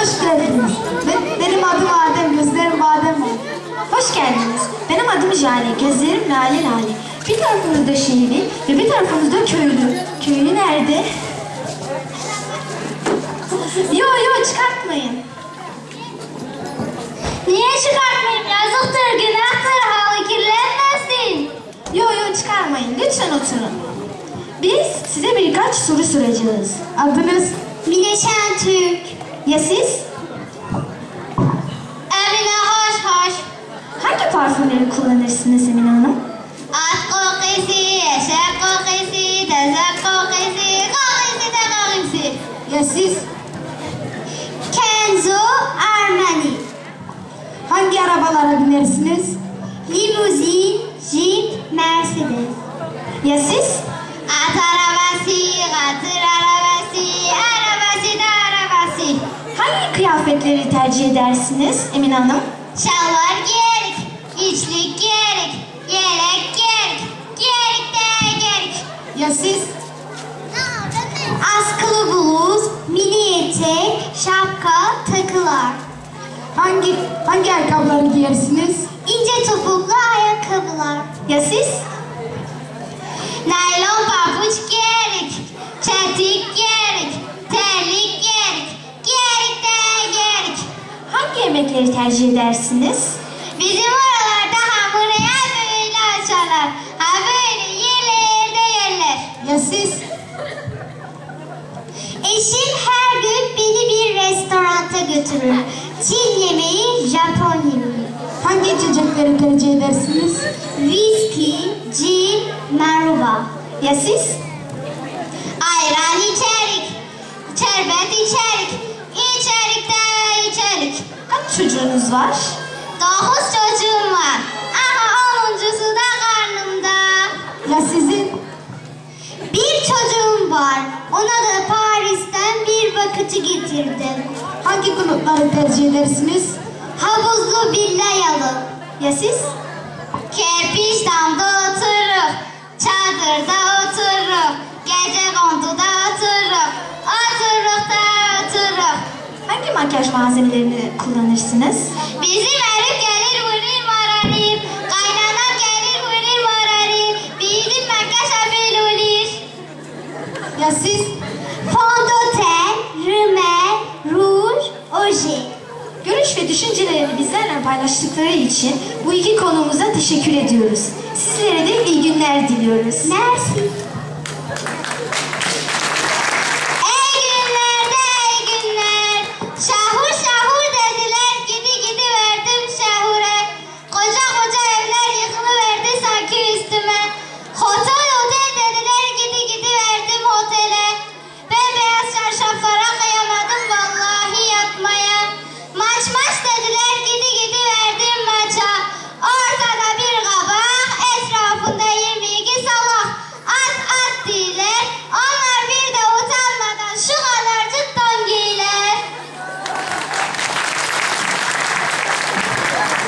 Hoş geldiniz. Ben, benim adım Adem, gözlerim badem var. Hoş geldiniz. Benim adım Jale, gözlerim lale lale. Bir tarafımızda şehirli ve bir tarafımızda köylü. Köylü nerede? Yo yo çıkartmayın. Niye çıkartmayayım? Yazıktır, günahtır, halı kirlenmesin. Yo yo çıkarmayın. Lütfen oturun. Biz size birkaç soru soracağız. Adınız? Bileşen Türk. Ya siz? Emine hoş hoş. Hangi parfümleri kullanırsınız Emine Hanım? Aşk kokusu, eşek kokusu, tezek kokusu, kokusu da kokusu. Ya siz? Kenzo Armani. Hangi arabalara binersiniz? Limuzin, Jeep, Mercedes. Ya siz? Kıyafetleri tercih edersiniz Emine Hanım? Şalvar giyerik, içlik giyerik, yelek giyerik, giyerik de giyerik. Ya siz? Askılı bluz, mini etek, şapka, takılar. Hangi hangi ayakkabıları giyersiniz? İnce topuklu ayakkabılar. Ya siz? Naylon yemekleri tercih edersiniz? Bizim oralarda hamuru ya böyle açarlar. Ha böyle yerler de yerler. Ya siz? Eşim her gün beni bir restoranta götürür. Çin yemeği, Japon yemeği. Hangi içecekleri tercih edersiniz? Viski, cin, maruba. Ya siz? Ayran içerik, şerbet içerik, çocuğunuz var? Dokuz çocuğum var. Aha onuncusu da karnımda. Ya sizin? Bir çocuğum var. Ona da Paris'ten bir bakıcı getirdim. Hangi konutları tercih edersiniz? Havuzlu villa yalı. Ya siz? Kerpiç damda oturur. Çadırda oturur. Gece konduda Hangi makyaj malzemelerini kullanırsınız? Bizim herif gelir vurur mararır. Kaynanam gelir vurur mararır. Bizim makyaj böyle olur. Ya siz? Fondöten, rümen, ruj, oje. Görüş ve düşüncelerini bizlerle paylaştıkları için bu iki konuğumuza teşekkür ediyoruz. Sizlere de iyi günler diliyoruz. Merci.